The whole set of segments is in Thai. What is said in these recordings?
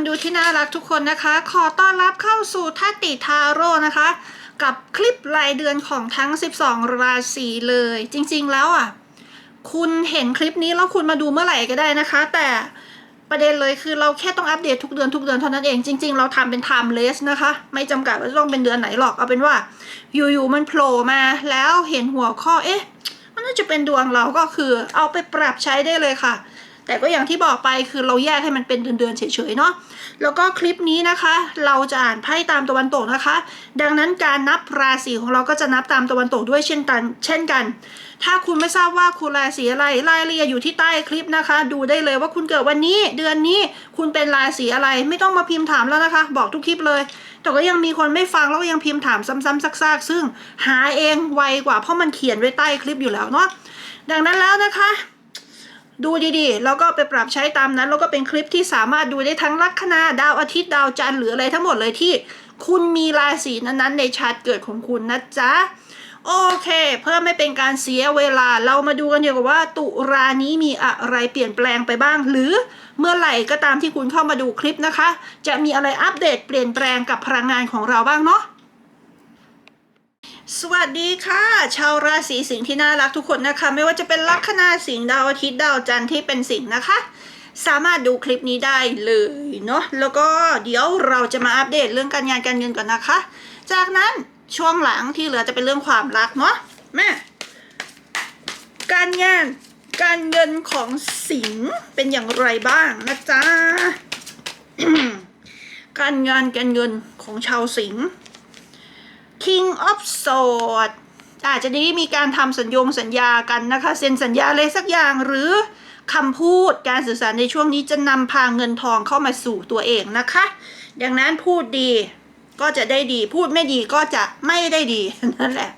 คนดูที่น่ารักทุกคนนะคะ ขอต้อนรับเข้าสู่ทัตติทาโร่นะคะ กับคลิปรายเดือนของทั้ง 12 ราศีเลย จริงๆแล้วอะ คุณเห็นคลิปนี้แล้วคุณมาดูเมื่อไหร่ก็ได้นะคะ แต่ประเด็นเลยคือเราแค่ต้องอัปเดตทุกเดือนทุกเดือนเท่านั้นเองจริง ๆ เราทำเป็น timeless นะคะ ไม่จำกัดว่าจะต้องเป็นเดือนไหนหรอกเอาเป็นว่า อยู่ๆมันโผล่มาแล้วเห็นหัวข้อเอ๊ะ มันน่าจะเป็นดวงเราก็คือ เอาไปปรับใช้ได้เลยค่ะ แต่ก็อย่างที่บอกไปคือเราแยกให้มันเป็นเดือนๆเฉยๆเนาะแล้วก็คลิปนี้นะคะ เราจะอ่านไพ่ตามตะวันตกนะคะ ดังนั้นการนับราศีของเราก็จะนับตามตะวันตกด้วยเช่นกันเช่นกัน ถ้าคุณไม่ทราบว่าคุณราศีอะไรรายละเอียดอยู่ที่ใต้คลิปนะคะ ดูได้เลยว่าคุณเกิดวันนี้ เดือนนี้คุณเป็นราศีอะไรไม่ต้องมาพิมพ์ถามแล้วนะคะ บอกทุกคลิปเลย แต่ก็ยังมีคนไม่ฟังแล้วก็ยังพิมพ์ถามซ้ำๆซากๆ ซึ่งหาเองไวกว่าเพราะมันเขียนไว้ใต้คลิปอยู่แล้วเนาะดังนั้นแล้วนะคะ ดูดีๆ แล้วก็ไปปรับใช้ตามนั้น แล้วก็เป็นคลิปที่สามารถดูได้ทั้งลัคนาดาวอาทิตย์ดาวจันทร์หรืออะไรทั้งหมดเลยที่คุณมีราศีนั้นๆ ในชาร์ตเกิดของคุณนะจ๊ะโอเค เพื่อไม่เป็นการเสียเวลาเรามาดูกันเกี่ยวกับว่าตุรานี้มีอะไรเปลี่ยนแปลงไปบ้าง หรือเมื่อไหร่ก็ตามที่คุณเข้ามาดูคลิปนะคะ จะมีอะไรอัปเดตเปลี่ยนแปลงกับพลังงานของเราบ้างเนาะ สวัสดีค่ะ ชาวราศีสิงห์ที่น่ารักทุกคนนะคะ ไม่ว่าจะเป็นลัคนาสิงห์ดาวอาทิตย์ดาวจันทร์ที่เป็นสิงห์นะคะ สามารถดูคลิปนี้ได้เลยเนาะแล้วก็เดี๋ยวเราจะมาอัปเดตเรื่องการงานการเงินก่อนนะคะ จากนั้นช่วงหลังที่เหลือจะเป็นเรื่องความรักเนาะแม่การงานการเงินของสิงห์เป็นอย่างไรบ้างนะจ๊ะการงานการเงินของชาวสิงห์ of Swords อาจจะได้มีการทำสัญญงสัญญากันนะคะเซ็นสัญญาอะไรสักอย่างหรือคำพูดการสื่อสารในช่วงนี้จะนำพาเงินทองเข้ามาสู่ตัวเองนะคะ ดังนั้นพูดดีก็จะได้ดี พูดไม่ดีก็จะไม่ได้ดีนั่นแหละ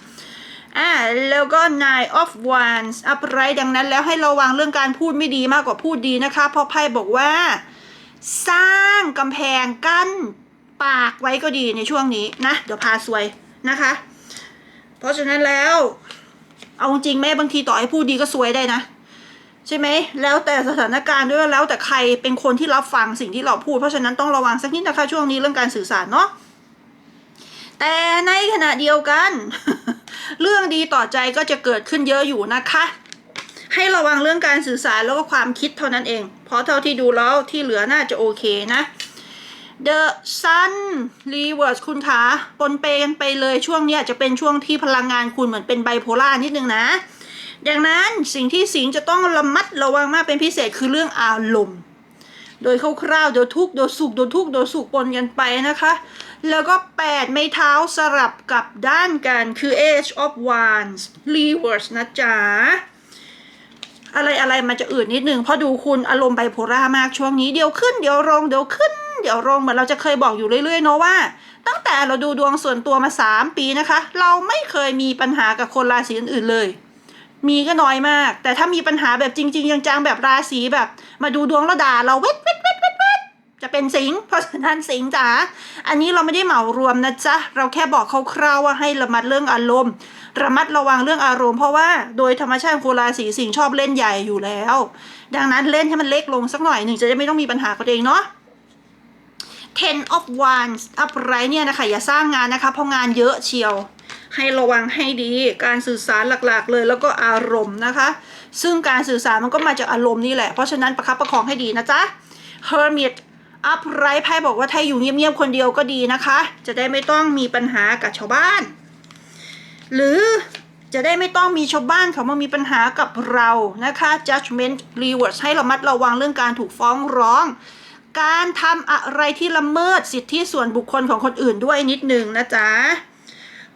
อ่าแล้วก็ nine of wands upright ดังนั้นแล้วให้ระวังเรื่องการพูดไม่ดีมากกว่าพูดดีนะคะ เพราะไพ่บอกว่า สร้างกำแพงกั้นปากไว้ก็ดีในช่วงนี้นะ เดี๋ยวพาซวย นะคะ เพราะฉะนั้นแล้ว เอาจริงแม่บางทีต่อให้พูดดีก็ซวยได้นะ ใช่ไหม แล้วแต่สถานการณ์ด้วยแล้วแต่ใครเป็นคนที่รับฟังสิ่งที่เราพูด เพราะฉะนั้นต้องระวังสักนิดนะคะช่วงนี้เรื่องการสื่อสารเนาะแต่ในขณะเดียวกัน เรื่องดีต่อใจก็จะเกิดขึ้นเยอะอยู่นะคะ ให้ระวังเรื่องการสื่อสารแล้วก็ความคิดเท่านั้นเอง เพราะเท่าที่ดูแล้วที่เหลือน่าจะโอเคนะ The Sun Reverse คุณคะปนเปกันไปเลยช่วงนี้ยจจะเป็นช่วงที่พลังงานคุณเหมือนเป็นไบโพล่านิดนึงนะดังนั้นสิ่งที่สิงจะต้องระมัดระวังมากเป็นพิเศษคือเรื่องอารมณ์ โดยคร่าวๆโดยทุกข์โดยสุขโดยทุกข์โดยสุขปนกันไปนะคะ แล้วก็8ไม้เท้าสลับกับด้านกันคือ Age of Wands Reverse นะจ๊ะอะไรอะไรมันจะอื่นนิดนึงเพราะดูคุณอารมณ์ไบโพล่ามากช่วงนี้เดี๋ยวขึ้นเดี๋ยวลงเดี๋ยวขึ้น เดี๋ยวลงเหมือนเราจะเคยบอกอยู่เรื่อยๆเนาะว่า ตั้งแต่เราดูดวงส่วนตัวมา 3 ปีนะคะ เราไม่เคยมีปัญหากับคนราศีอื่นๆเลย มีก็น้อยมาก แต่ถ้ามีปัญหาแบบจริง ๆ จังๆแบบราศีแบบ มาดูดวงแล้วด่าเราเวทเวทเวทเวทเวทจะเป็นสิงเพราะฉะนั้นสิงจ๋าอันนี้เราไม่ได้เหมารวมนะจ๊ะเราแค่บอกคร่าวๆว่าให้ระมัดเรื่องอารมณ์ ระมัดระวังเรื่องอารมณ์เพราะว่าโดยธรรมชาติของคนราศีสิงชอบเล่นใหญ่อยู่แล้ว ดังนั้นเล่นให้มันเล็กลงสักหน่อยหนึ่งจะได้ไม่ต้องมีปัญหากับตัวเองเนาะ Ten of Wands upright เนี่ยนะคะ อย่าสร้างงานนะคะ เพราะงานเยอะเชียว ให้ระวังให้ดีการสื่อสารหลักๆ เลยแล้วก็อารมณ์นะคะ ซึ่งการสื่อสารมันก็มาจากอารมณ์นี่แหละ เพราะฉะนั้นประคับประคองให้ดีนะจ๊ะ Hermit upright ไพ่บอกว่าถ้าอยู่เงียบๆคนเดียวก็ดีนะคะ จะได้ไม่ต้องมีปัญหากับชาวบ้าน หรือจะได้ไม่ต้องมีชาวบ้านเขามามีปัญหากับเรานะคะ judgment rewards ให้ระมัดระวังเรื่องการถูกฟ้องร้อง การทำอะไรที่ละเมิดสิทธิส่วนบุคคลของคนอื่นด้วยนิดนึงนะจ๊ะ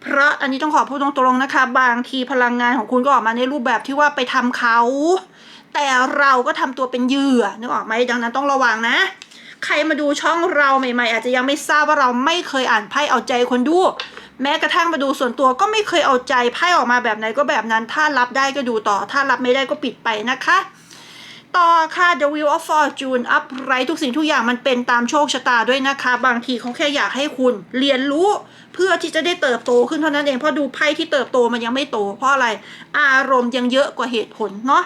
เพราะอันนี้ต้องขอพูดตรงๆนะคะ บางทีพลังงานของคุณก็ออกมาในรูปแบบที่ว่าไปทำเขา แต่เราก็ทำตัวเป็นเหยื่อนึกออกไหมดังนั้นต้องระวังนะ ใครมาดูช่องเราใหม่ ๆ อาจจะยังไม่ทราบว่าเราไม่เคยอ่านไพ่เอาใจคนดู แม้กระทั่งมาดูส่วนตัวก็ไม่เคยเอาใจไพ่ออกมาแบบไหนก็แบบนั้น ถ้ารับได้ก็ดูต่อ ถ้ารับไม่ได้ก็ปิดไปนะคะ ต่อค่ะ The Wheel of Fortune upright ทุกสิ่งทุกอย่างมันเป็นตามโชคชะตาด้วยนะคะ บางทีเขาแค่อยากให้คุณเรียนรู้เพื่อที่จะได้เติบโตขึ้นเท่านั้นเอง เพราะดูไพ่ที่เติบโตมันยังไม่โต เพราะอะไรอารมณ์ยังเยอะกว่าเหตุผลเนาะ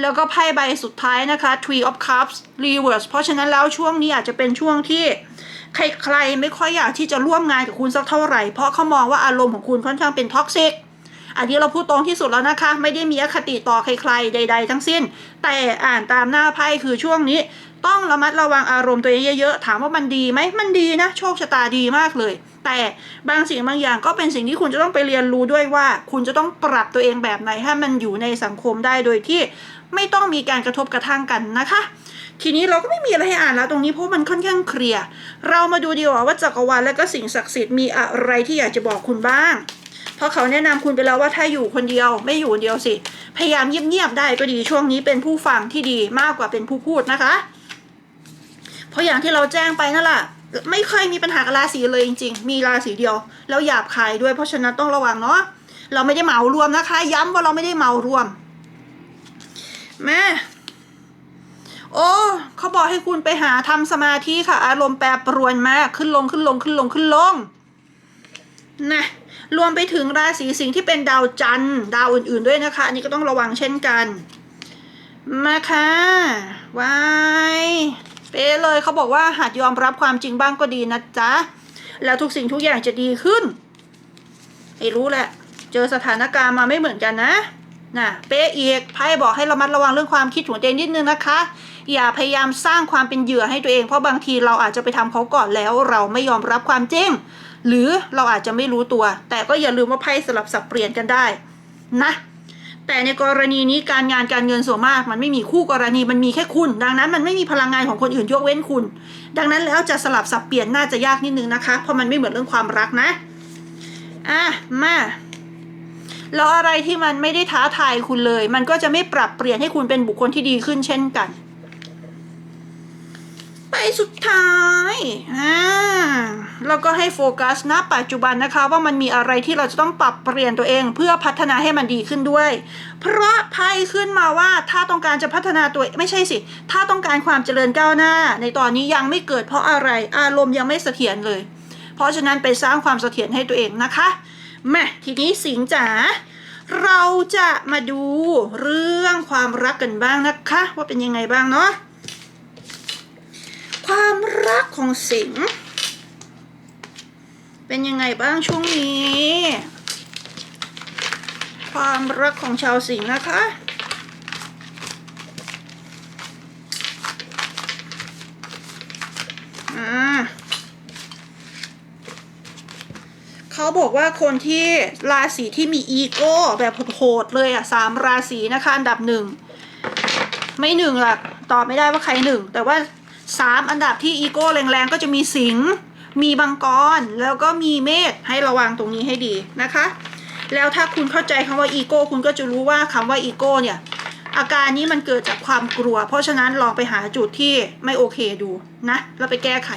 แล้วก็ไพ่ใบสุดท้ายนะคะ Tree of Cups Reverse เพราะฉะนั้นแล้วช่วงนี้อาจจะเป็นช่วงที่ใครๆไม่ค่อยอยากที่จะร่วมงานกับคุณสักเท่าไหร่ เพราะเขามองว่าอารมณ์ของคุณค่อนข้างเป็นท็อกซิก อันนี้เราพูดตรงที่สุดแล้วนะคะ ไม่ได้มีอคติต่อใครๆ ใด ๆ ทั้งสิ้น แต่อ่านตามหน้าไพ่คือช่วงนี้ ต้องระมัดระวังอารมณ์ตัวเองเยอะๆ ถามว่ามันดีไหมมันดีนะ โชคชะตาดีมากเลย แต่บางสิ่งบางอย่างก็เป็นสิ่งที่คุณจะต้องไปเรียนรู้ด้วยว่า คุณจะต้องปรับตัวเองแบบไหนให้มันอยู่ในสังคมได้โดยที่ไม่ต้องมีการกระทบกระทั่งกันนะคะ ทีนี้เราก็ไม่มีอะไรให้อ่านแล้วตรงนี้เพราะมันค่อนข้างเคลียร์ เรามาดูดีกว่าว่าจักรวาลและก็สิ่งศักดิ์สิทธิ์มีอะไรที่อยากจะบอกคุณบ้าง เพราะเขาแนะนำคุณไปแล้วว่าถ้าอยู่คนเดียวไม่อยู่คนเดียวสิ พยายามเงียบๆได้ก็ดีช่วงนี้เป็นผู้ฟังที่ดีมากกว่าเป็นผู้พูดนะคะ เพราะอย่างที่เราแจ้งไปนั่นแหละไม่เคยมีปัญหากับราศีเลยจริง ๆ มีราศีเดียว แล้วหยาบคายด้วยเพราะฉะนั้นต้องระวังเนาะเราไม่ได้เหมารวมนะคะ ย้ำว่าเราไม่ได้เหมารวมแม่โอ้เขาบอกให้คุณไปหาทำสมาธิค่ะ อารมณ์แปรปรวนมากขึ้นลงขึ้นลงขึ้นลงขึ้นลงนะ รวมไปถึงราศีสิงห์ที่เป็นดาวจันทร์ดาวอื่น ๆด้วยนะคะ อันนี้ก็ต้องระวังเช่นกัน มาค่ะวายเป๊ะเลยเขาบอกว่าหัดยอมรับความจริงบ้างก็ดีนะจ๊ะ แล้วทุกสิ่งทุกอย่างจะดีขึ้นไอ้รู้แหละ เจอสถานการณ์มาไม่เหมือนกันนะน่ะเป๊ะอีกไพ่บอกให้ระมัดระวังเรื่องความคิดของตัวเองนิดนึงนะคะ อย่าพยายามสร้างความเป็นเหยื่อให้ตัวเอง เพราะบางทีเราอาจจะไปทำเขาก่อนแล้ว เราไม่ยอมรับความจริง หรือเราอาจจะไม่รู้ตัว แต่ก็อย่าลืมว่าไพ่สลับสับเปลี่ยนกันได้นะแต่ในกรณีนี้การงานการเงินส่วนมากมันไม่มีคู่กรณีมันมีแค่คุณ ดังนั้นมันไม่มีพลังงานของคนอื่นยกเว้นคุณ ดังนั้นแล้วจะสลับสับเปลี่ยนน่าจะยากนิดนึงนะคะ เพราะมันไม่เหมือนเรื่องความรักนะอะมาแล้วอะไรที่มันไม่ได้ท้าทายคุณเลย มันก็จะไม่ปรับเปลี่ยนให้คุณเป็นบุคคลที่ดีขึ้นเช่นกัน ไปสุดท้ายอ่าแล้วก็ให้โฟกัสณปัจจุบันนะคะ ว่ามันมีอะไรที่เราจะต้องปรับเปลี่ยนตัวเองเพื่อพัฒนาให้มันดีขึ้นด้วย เพราะไพ่ขึ้นมาว่าถ้าต้องการจะพัฒนาตัวไม่ใช่สิ ถ้าต้องการความเจริญก้าวหน้า ในตอนนี้ยังไม่เกิดเพราะอะไรอารมณ์ยังไม่เสถียรเลย เพราะฉะนั้นไปสร้างความเสถียรให้ตัวเองนะคะแม่ทีนี้สิงจ๋าเราจะมาดูเรื่องความรักกันบ้างนะคะ ว่าเป็นยังไงบ้างเนาะ ความรักของสิงห์เป็นยังไงบ้างช่วงนี้ ความรักของชาวสิงห์นะคะอ่าเขาบอกว่าคนที่ราศีที่มีอีโก้แบบโหดเลยอะสามราศีนะคะอันดับหนึ่ง ไม่หนึ่งหรอกตอบไม่ได้ว่าใครหนึ่ง แต่ว่า สามอันดับที่อีโก้แรงๆ ก็จะมีสิง มีบังกร แล้วก็มีเมษให้ระวังตรงนี้ให้ดีนะคะ แล้วถ้าคุณเข้าใจคำว่าอีโก้คุณก็จะรู้ว่าคำว่าอีโก้เนี่ยอาการนี้มันเกิดจากความกลัว เพราะฉะนั้นลองไปหาจุดที่ไม่โอเคดูนะแล้วไปแก้ไข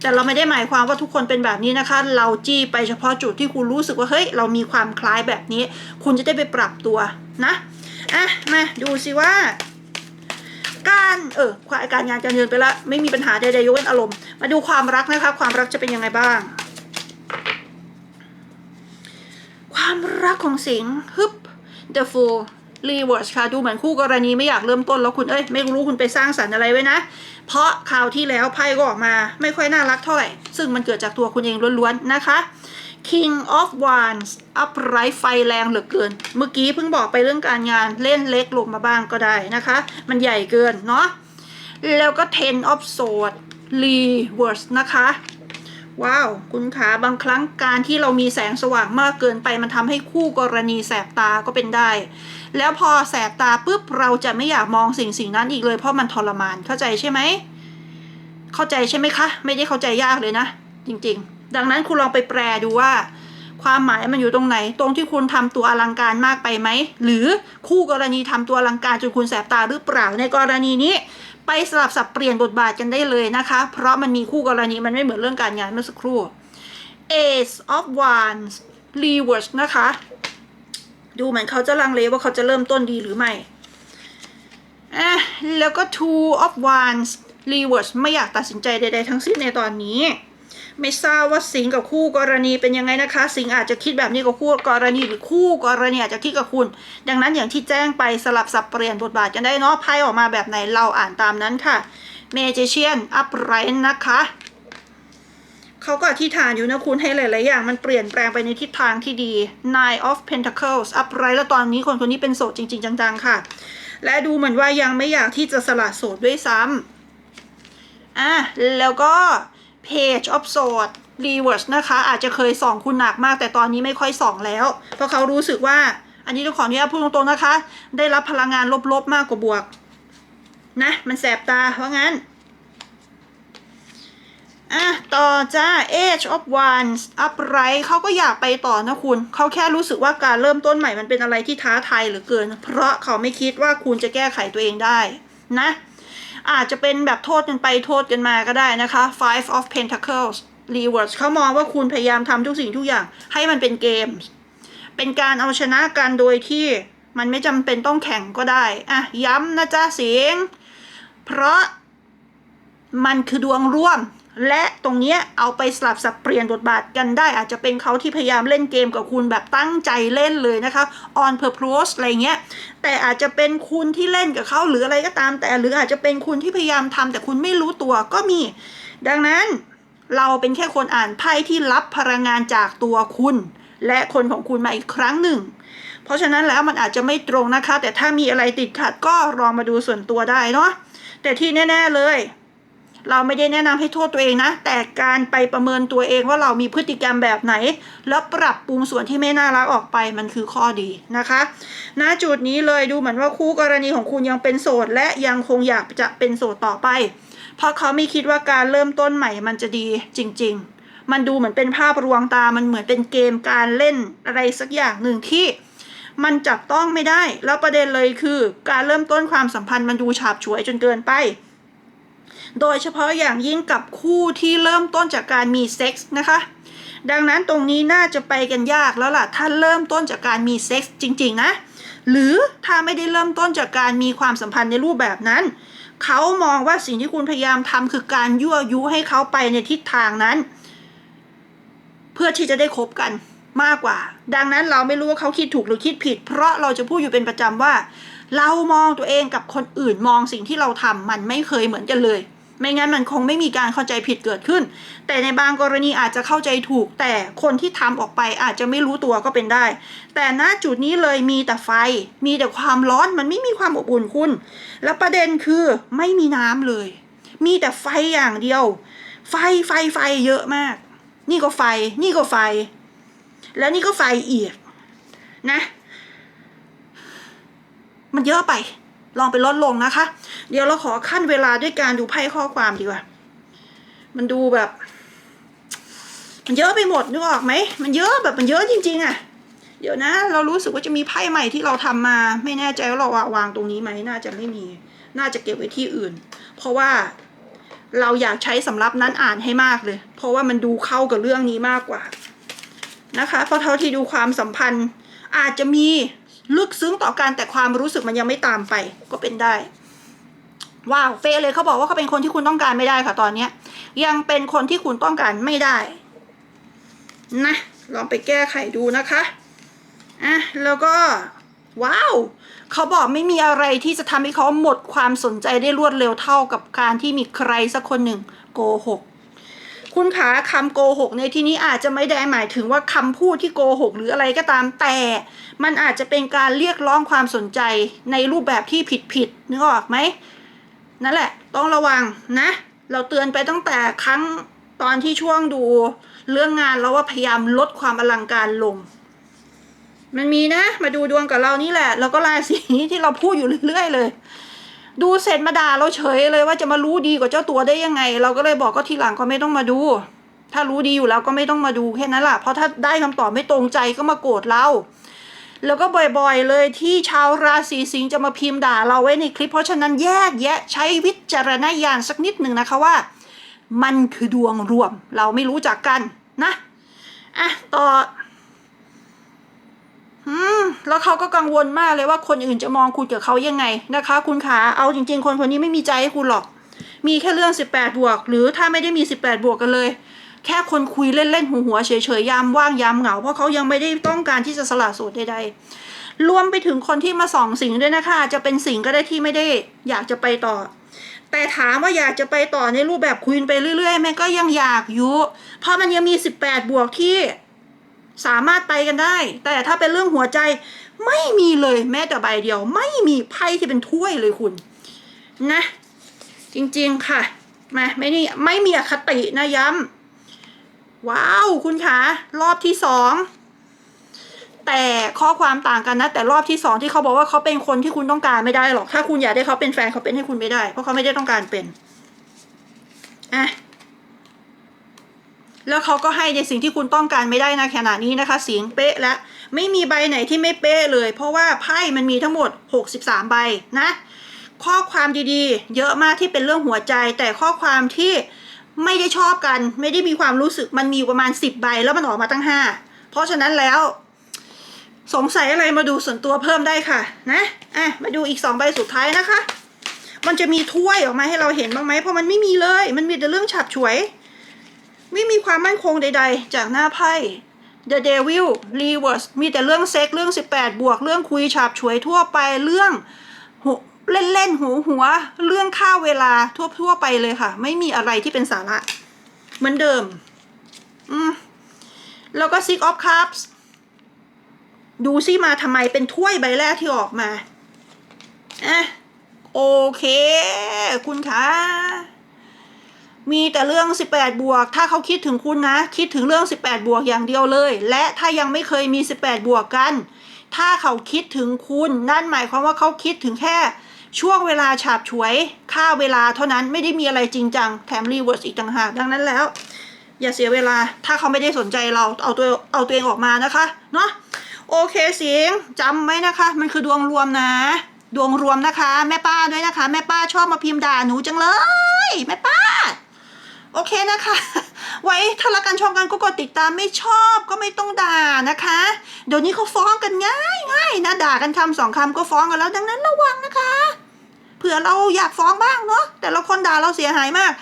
แต่เราไม่ได้หมายความว่าทุกคนเป็นแบบนี้นะคะ เราจี้ไปเฉพาะจุดที่คุณรู้สึกว่าเฮ้ยเรามีความคล้ายแบบนี้ คุณจะได้ไปปรับตัวนะอะมาดูสิว่า การเออความการงานการเงินไปละไม่มีปัญหาใดๆยกเว้นอารมณ์ มาดูความรักนะคะ ความรักจะเป็นยังไงบ้าง ความรักของสิงห์ฮึบ The Fool Reverse ค่ะดูเหมือนคู่กรณีไม่อยากเริ่มต้นแล้วคุณเอ้ยไม่รู้คุณไปสร้างสรรค์อะไรไว้นะ เพราะคราวที่แล้วไพ่ก็ออกมาไม่ค่อยน่ารักเท่าไหร่ ซึ่งมันเกิดจากตัวคุณเองล้วนๆนะคะ King of Wands upright ไฟแรงเหลือเกิน เมื่อกี้เพิ่งบอกไปเรื่องการงานเล่นเล็กลงมาบ้างก็ได้นะคะ มันใหญ่เกินเนาะแล้วก็ Ten of Swords Reverse นะคะว้าว คุณขาบางครั้งการที่เรามีแสงสว่างมากเกินไปมันทำให้คู่กรณีแสบตาก็เป็นได้ แล้วพอแสบตาปุ๊บเราจะไม่อยากมองสิ่งสิ่งนั้นอีกเลยเพราะมันทรมานเข้าใจใช่ไหม เข้าใจใช่ไหมคะ ไม่ได้เข้าใจยากเลยนะ จริง ๆ ดังนั้นคุณลองไปแปลดูว่า ความหมายมันอยู่ตรงไหน ตรงที่คุณทำตัวอลังการมากไปไหม หรือคู่กรณีทำตัวอลังการจนคุณแสบตาหรือเปล่าในกรณีนี้ ไปสลับสับเปลี่ยนบทบาทกันได้เลยนะคะ เพราะมันมีคู่กรณีมันไม่เหมือนเรื่องการงานเมื่อสักครู่ Ace of Wands Reverse นะคะ ดูเหมือนเขาจะลังเลว่าเขาจะเริ่มต้นดีหรือไม่อะแล้วก็ Two of Wands Reverse ไม่อยากตัดสินใจใดๆทั้งสิ้นในตอนนี้ ไม่ทราบว่าสิงกับคู่กรณีเป็นยังไงนะคะ สิงอาจจะคิดแบบนี้กับคู่กรณีหรือคู่กรณีอาจจะคิดกับคุณ ดังนั้นอย่างที่แจ้งไปสลับสับเปลี่ยนบทบาทกันได้เนาะไพ่ออกมาแบบไหนเราอ่านตามนั้นค่ะเมจิเชียนอัพไรน์นะคะเขาก็อธิษฐานอยู่นะคุณให้หลาย ๆ อย่างมันเปลี่ยนแปลงไปในทิศทางที่ดี Nine of Pentacles อัพไรแล้วตอนนี้คนคนนี้เป็นโสดจริง ๆ จัง ๆ ค่ะ และดูเหมือนว่ายังไม่อยากที่จะสละโสดด้วยซ้ำอะแล้วก็ Page of Swords Reverse นะคะ อาจจะเคยส่องคุณหนักมากแต่ตอนนี้ไม่ค่อยส่องแล้ว เพราะเขารู้สึกว่าอันนี้ต้องขออนุญาตพูดตรงๆนะคะ ได้รับพลังงานลบๆมากกว่าบวก นะ มันแสบตาเพราะงั้นอะต่อจ้า Age of Wands Upright เขาก็อยากไปต่อนะคุณ เขาแค่รู้สึกว่าการเริ่มต้นใหม่มันเป็นอะไรที่ท้าทายเหลือเกิน เพราะเขาไม่คิดว่าคุณจะแก้ไขตัวเองได้นะ อาจจะเป็นแบบโทษกันไปโทษกันมาก็ได้นะคะ Five of Pentacles Reverse เขามองว่าคุณพยายามทำทุกสิ่งทุกอย่างให้มันเป็นเกม เป็นการเอาชนะกันโดยที่มันไม่จำเป็นต้องแข่งก็ได้อะย้ำนะจ๊ะเสียง เพราะมันคือดวงร่วม และตรงเนี้ยเอาไปสลับสับเปลี่ยนบทบาทกันได้ อาจจะเป็นเขาที่พยายามเล่นเกมกับคุณแบบตั้งใจเล่นเลยนะคะ on purpose อะไรเงี้ย แต่อาจจะเป็นคุณที่เล่นกับเขาหรืออะไรก็ตาม แต่หรืออาจจะเป็นคุณที่พยายามทำแต่คุณไม่รู้ตัวก็มี ดังนั้นเราเป็นแค่คนอ่านไพ่ที่รับพลังงานจากตัวคุณ และคนของคุณมาอีกครั้งหนึ่ง เพราะฉะนั้นแล้วมันอาจจะไม่ตรงนะคะ แต่ถ้ามีอะไรติดขัดก็ลองมาดูส่วนตัวได้เนาะแต่ที่แน่ ๆเลย เราไม่ได้แนะนำให้โทษตัวเองนะ แต่การไปประเมินตัวเองว่าเรามีพฤติกรรมแบบไหน แล้วปรับปรุงส่วนที่ไม่น่ารักออกไปมันคือข้อดีนะคะณจุดนี้เลยดูเหมือนว่าคู่กรณีของคุณยังเป็นโสด และยังคงอยากจะเป็นโสดต่อไป เพราะเขาไม่คิดว่าการเริ่มต้นใหม่มันจะดีจริง ๆ มันดูเหมือนเป็นภาพรวงตา มันเหมือนเป็นเกมการเล่นอะไรสักอย่างหนึ่งที่มันจับต้องไม่ได้ แล้วประเด็นเลยคือ การเริ่มต้นความสัมพันธ์มันดูฉาบฉวยจนเกินไป โดยเฉพาะอย่างยิ่งกับคู่ที่เริ่มต้นจากการมีเซ็กส์นะคะ ดังนั้นตรงนี้น่าจะไปกันยากแล้วล่ะ ถ้าเริ่มต้นจากการมีเซ็กส์จริงๆนะ หรือถ้าไม่ได้เริ่มต้นจากการมีความสัมพันธ์ในรูปแบบนั้น เขามองว่าสิ่งที่คุณพยายามทำคือการยั่วยุให้เขาไปในทิศทางนั้น เพื่อที่จะได้คบกันมากกว่า ดังนั้นเราไม่รู้ว่าเขาคิดถูกหรือคิดผิด เพราะเราจะพูดอยู่เป็นประจำว่า เรามองตัวเองกับคนอื่นมองสิ่งที่เราทำมันไม่เคยเหมือนกันเลย ไม่งั้นมันคงไม่มีการเข้าใจผิดเกิดขึ้น แต่ในบางกรณีอาจจะเข้าใจถูก แต่คนที่ทำออกไปอาจจะไม่รู้ตัวก็เป็นได้ แต่ณจุดนี้เลยมีแต่ไฟ มีแต่ความร้อนมันไม่มีความอบอุ่นคุณ แล้วประเด็นคือไม่มีน้ำเลย มีแต่ไฟอย่างเดียว ไฟไฟไฟเยอะมาก นี่ก็ไฟ นี่ก็ไฟ แล้วนี่ก็ไฟอีกนะ มันเยอะไป ลองไปลดลงนะคะ เดี๋ยวเราขอขั้นเวลาด้วยการดูไพ่ข้อความดีกว่า มันดูแบบ มันเยอะไปหมดนึกออกไหม มันเยอะแบบมันเยอะจริง ๆอะเดี๋ยวนะ เรารู้สึกว่าจะมีไพ่ใหม่ที่เราทำมา ไม่แน่ใจว่าเราวางตรงนี้ไหมน่าจะไม่มี น่าจะเก็บไว้ที่อื่น เพราะว่าเราอยากใช้สำรับนั้นอ่านให้มากเลย เพราะว่ามันดูเข้ากับเรื่องนี้มากกว่านะคะเพราะเท่าที่ดูความสัมพันธ์อาจจะมี ลึกซึ้งต่อกันแต่ความรู้สึกมันยังไม่ตามไป ก็เป็นได้ ว้าวเฟเลยเขาบอกว่าเขาเป็นคนที่คุณต้องการไม่ได้ค่ะตอนเนี้ย ยังเป็นคนที่คุณต้องการไม่ได้ นะ ลองไปแก้ไขดูนะคะอะแล้วก็ ว้าวเขาบอกไม่มีอะไรที่จะทำให้เขาหมดความสนใจได้รวดเร็วเท่ากับการที่มีใครสักคนหนึ่งโกหก คุณขาคำโกหกในที่นี้อาจจะไม่ได้หมายถึงว่าคำพูดที่โกหกหรืออะไรก็ตามแต่ มันอาจจะเป็นการเรียกร้องความสนใจในรูปแบบที่ผิดผิดๆนึกออกไหมนั่นแหละ ต้องระวังนะ เราเตือนไปตั้งแต่ครั้งตอนที่ช่วงดูเรื่องงานแล้วว่าพยายามลดความอลังการลง มันมีนะ มาดูดวงกับเรานี่แหละ แล้วก็ราศีที่เราพูดอยู่เรื่อยๆเลย ดูเสร็จมาด่าเราเฉยเลยว่าจะมารู้ดีกว่าเจ้าตัวได้ยังไง เราก็เลยบอกก็ทีหลังก็ไม่ต้องมาดู ถ้ารู้ดีอยู่แล้วก็ไม่ต้องมาดูแค่นั้นแหละเพราะถ้าได้คำตอบไม่ตรงใจก็มาโกรธเรา แล้วก็บ่อยๆเลยที่ชาวราศีสิงห์จะมาพิมพ์ด่าเราไว้ในคลิป เพราะฉะนั้นแยกแยะใช้วิจารณญาณสักนิดหนึ่งนะคะว่า มันคือดวงรวม เราไม่รู้จักกันนะอะต่อ อืมแล้วเขาก็กังวลมากเลยว่าคนอื่นจะมองคุณกับเขายังไงนะคะ คุณขาเอาจริง ๆ คนคนนี้ไม่มีใจให้คุณหรอก มีแค่เรื่อง 18 บวก หรือถ้าไม่ได้มี 18 บวกกันเลย แค่คนคุยเล่นๆหัวหัวเฉยๆยามว่างยามเหงา เพราะเขายังไม่ได้ต้องการที่จะสละโสดใดๆรวมไปถึงคนที่มาส่องสิงด้วยนะคะ จะเป็นสิงก็ได้ที่ไม่ได้ อยากจะไปต่อ แต่ถามว่าอยากจะไปต่อในรูปแบบคุยไปเรื่อยๆแม่ก็ยังอยากอยู่เพราะมันยังมี 18 บวกที่ สามารถไปกันได้ แต่ถ้าเป็นเรื่องหัวใจไม่มีเลยแม้แต่ใบเดียว ไม่มีไพ่ที่เป็นถ้วยเลยคุณ นะ จริงๆค่ะมาไม่นี่ไม่มีอคตินะย้ำว้าวคุณคะรอบที่สองแต่ข้อความต่างกันนะ แต่รอบที่สองที่เขาบอกว่าเขาเป็นคนที่คุณต้องการไม่ได้หรอก ถ้าคุณอยากได้เขาเป็นแฟนเขาเป็นให้คุณไม่ได้ เพราะเขาไม่ได้ต้องการเป็นอะ แล้วเขาก็ให้ในสิ่งที่คุณต้องการไม่ได้นะขณะนี้นะคะเสียงเป๊ะและไม่มีใบไหนที่ไม่เป๊ะเลย เพราะว่าไพ่มันมีทั้งหมด 63 ใบนะ ข้อความดีๆ เยอะมากที่เป็นเรื่องหัวใจ แต่ข้อความที่ไม่ได้ชอบกัน ไม่ได้มีความรู้สึกมันมีประมาณ 10 ใบแล้วมันออกมาตั้ง 5 เพราะฉะนั้นแล้วสงสัยอะไรมาดูส่วนตัวเพิ่มได้ค่ะนะอะมาดูอีก2ใบสุดท้ายนะคะ มันจะมีถ้วยออกมาให้เราเห็นบ้างไหมเพราะมันไม่มีเลย มันมีแต่เรื่องฉับฉวย ไม่มีความมั่นคงใด ๆ จากหน้าไพ่ The Devil Reverse มีแต่เรื่องเซ็กเรื่อง 18 บวก เรื่องคุยฉาบฉวยทั่วไปเรื่องหัวเล่นๆหัวหัว เรื่องค่าเวลาทั่วทั่วไปเลยค่ะ ไม่มีอะไรที่เป็นสาระ เหมือนเดิม อืมแล้วก็ Six of Cups ดูซิมาทำไมเป็นถ้วยใบแรกที่ออกมาอะโอเค คุณคะ มีแต่เรื่อง 18 บวก ถ้าเขาคิดถึงคุณนะ คิดถึงเรื่อง 18 บวกอย่างเดียวเลย และถ้ายังไม่เคยมี 18 บวกกัน ถ้าเขาคิดถึงคุณ นั่นหมายความว่าเขาคิดถึงแค่ ช่วงเวลาฉาบฉวย ค่าเวลาเท่านั้นไม่ได้มีอะไรจริงจัง แถมรีเวิร์สอีกต่างหาก ดังนั้นแล้ว อย่าเสียเวลา ถ้าเขาไม่ได้สนใจเรา เอาตัว เอาตัวเองออกมานะคะ เนาะโอเคเสียงจำไว้นะคะ มันคือดวงรวมนะ ดวงรวมนะคะ แม่ป้าด้วยนะคะ แม่ป้าชอบมาพิมพ์ด่าหนูจังเลย แม่ป้า โอเคนะคะ ไว้ถ้ารักกันชอบกันก็กดติดตามไม่ชอบก็ไม่ต้องด่านะคะ เดี๋ยวนี้เขาฟ้องกันง่ายง่ายนะด่ากันคำสองคำก็ฟ้องกันแล้วดังนั้นระวังนะคะเผื่อเราอยากฟ้องบ้างเนาะแต่ละคนด่าเราเสียหายมาก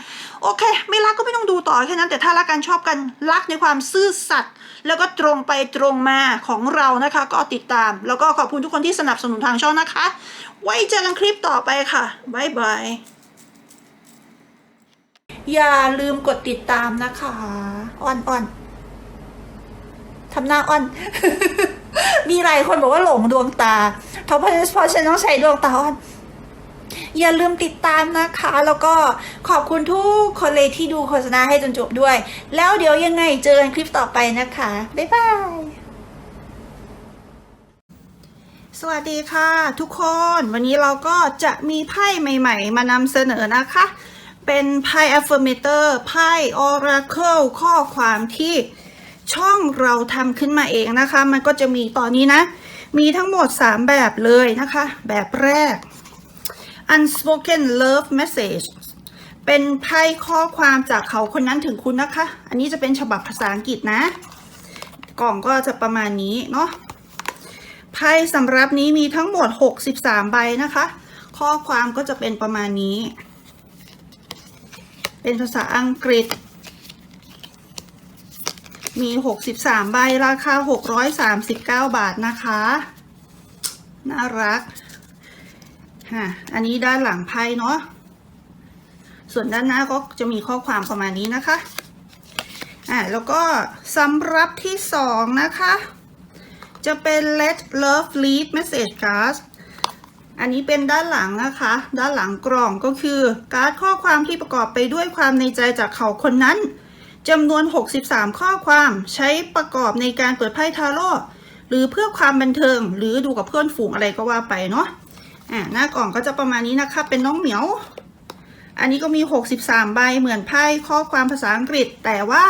โอเค ไม่รักก็ไม่ต้องดูต่อแค่นั้นแต่ถ้ารักกันชอบกันรักในความซื่อสัตย์แล้วก็ตรงไปตรงมาของเรานะคะ ก็ติดตาม แล้วก็ขอบคุณทุกคนที่สนับสนุนทางช่องนะคะ ไว้เจอกันคลิปต่อไปค่ะบ๊ายบาย อย่าลืมกดติดตามนะคะอ่อนอ่อนทำหน้าอ่อน มีหลายคนบอกว่าหลงดวงตาเพราะเพราะฉันต้องใช้ดวงตาอ่อน อย่าลืมติดตามนะคะ แล้วก็ขอบคุณทุกคนเลยที่ดูโฆษณาให้จนจบด้วย แล้วเดี๋ยวยังไงเจอกันคลิปต่อไปนะคะ บ๊ายบาย สวัสดีค่ะ ทุกคน วันนี้เราก็จะมีไพ่ใหม่ ๆ มานำเสนอนะคะ เป็นไพ่ affirmator ไพ่ oracle ข้อความที่ช่องเราทำขึ้นมาเองนะคะ มันก็จะมีตอนนี้นะ มีทั้งหมด 3 แบบเลยนะคะ แบบแรก unspoken love message เป็นไพ่ข้อความจากเขาคนนั้นถึงคุณนะคะ อันนี้จะเป็นฉบับภาษาอังกฤษนะ กล่องก็จะประมาณนี้เนาะ ไพ่สำรับนี้มีทั้งหมด 63 ใบนะคะ ข้อความก็จะเป็นประมาณนี้ เป็นภาษาอังกฤษ มี 63 ใบ ราคา 639 บาทนะคะ น่ารักฮะอันนี้ด้านหลังไพ่เนาะ ส่วนด้านหน้าก็จะมีข้อความประมาณนี้นะคะอ่าแล้วก็สำรับที่สองนะคะ จะเป็น let love lead message card อันนี้เป็นด้านหลังนะคะ ด้านหลังกล่องก็คือ การ์ดข้อความที่ประกอบไปด้วยความในใจจากเขาคนนั้นจำนวน 63 ข้อความใช้ประกอบในการเปิดไพ่ทาโร่หรือเพื่อความบันเทิง หรือดูกับเพื่อนฝูงอะไรก็ว่าไปเนาะอ่าหน้ากล่องก็จะประมาณนี้นะคะ เป็นน้องเหมียว อันนี้ก็มี 63 ใบเหมือนไพ่ข้อความภาษาอังกฤษ แต่ว่า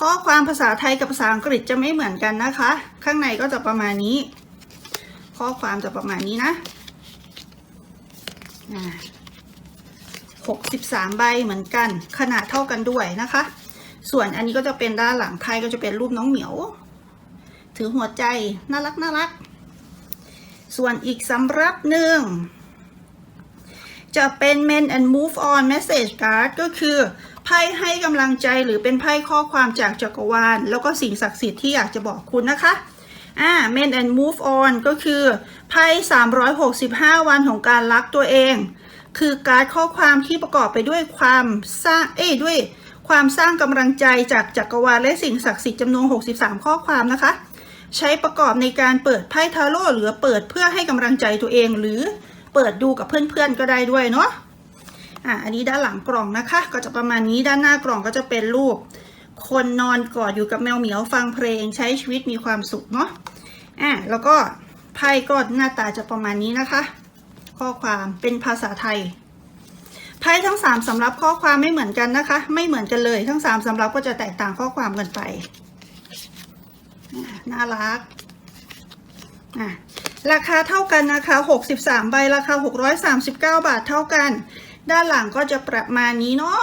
ข้อความภาษาไทยกับภาษาอังกฤษจะไม่เหมือนกันนะคะ ข้างในก็จะประมาณนี้ ข้อความจะประมาณนี้นะอ่า63ใบเหมือนกัน ขนาดเท่ากันด้วยนะคะ ส่วนอันนี้ก็จะเป็นด้านหลังไพ่ก็จะเป็นรูปน้องเหมียว ถือหัวใจน่ารักน่ารัก ส่วนอีกสำรับหนึ่งจะเป็น Men and Move On Message Card ก็คือไพ่ให้กำลังใจหรือเป็นไพ่ข้อความจากจักรวาล แล้วก็สิ่งศักดิ์สิทธิ์ที่อยากจะบอกคุณนะคะ อ่า Men and Move On ก็คือไพ่365 วันของการรักตัวเอง คือการข้อความที่ประกอบไปด้วยความสร้างเอ้ด้วยความสร้างกำลังใจจากจักรวาลและสิ่งศักดิ์สิทธิ์จำนวน 63 ข้อความนะคะ ใช้ประกอบในการเปิดไพ่ทาโร่หรือเปิดเพื่อให้กำลังใจตัวเองหรือเปิดดูกับเพื่อนๆก็ได้ด้วยเนาะอะอันนี้ด้านหลังกล่องนะคะ ก็จะประมาณนี้ด้านหน้ากล่องก็จะเป็นรูป คนนอนกอดอยู่กับแมวเหมียวฟังเพลงใช้ชีวิตมีความสุขเนาะอะแล้วก็ไพ่ก็หน้าตาจะประมาณนี้นะคะ ข้อความเป็นภาษาไทยไพ่ทั้งสามสำรับข้อความไม่เหมือนกันนะคะ ไม่เหมือนกันเลยทั้งสามสำรับก็จะแตกต่างข้อความกันไปน่ารักอะราคาเท่ากันนะคะ 63 ใบ ราคา 639 บาทเท่ากัน ด้านหลังก็จะประมาณนี้เนาะ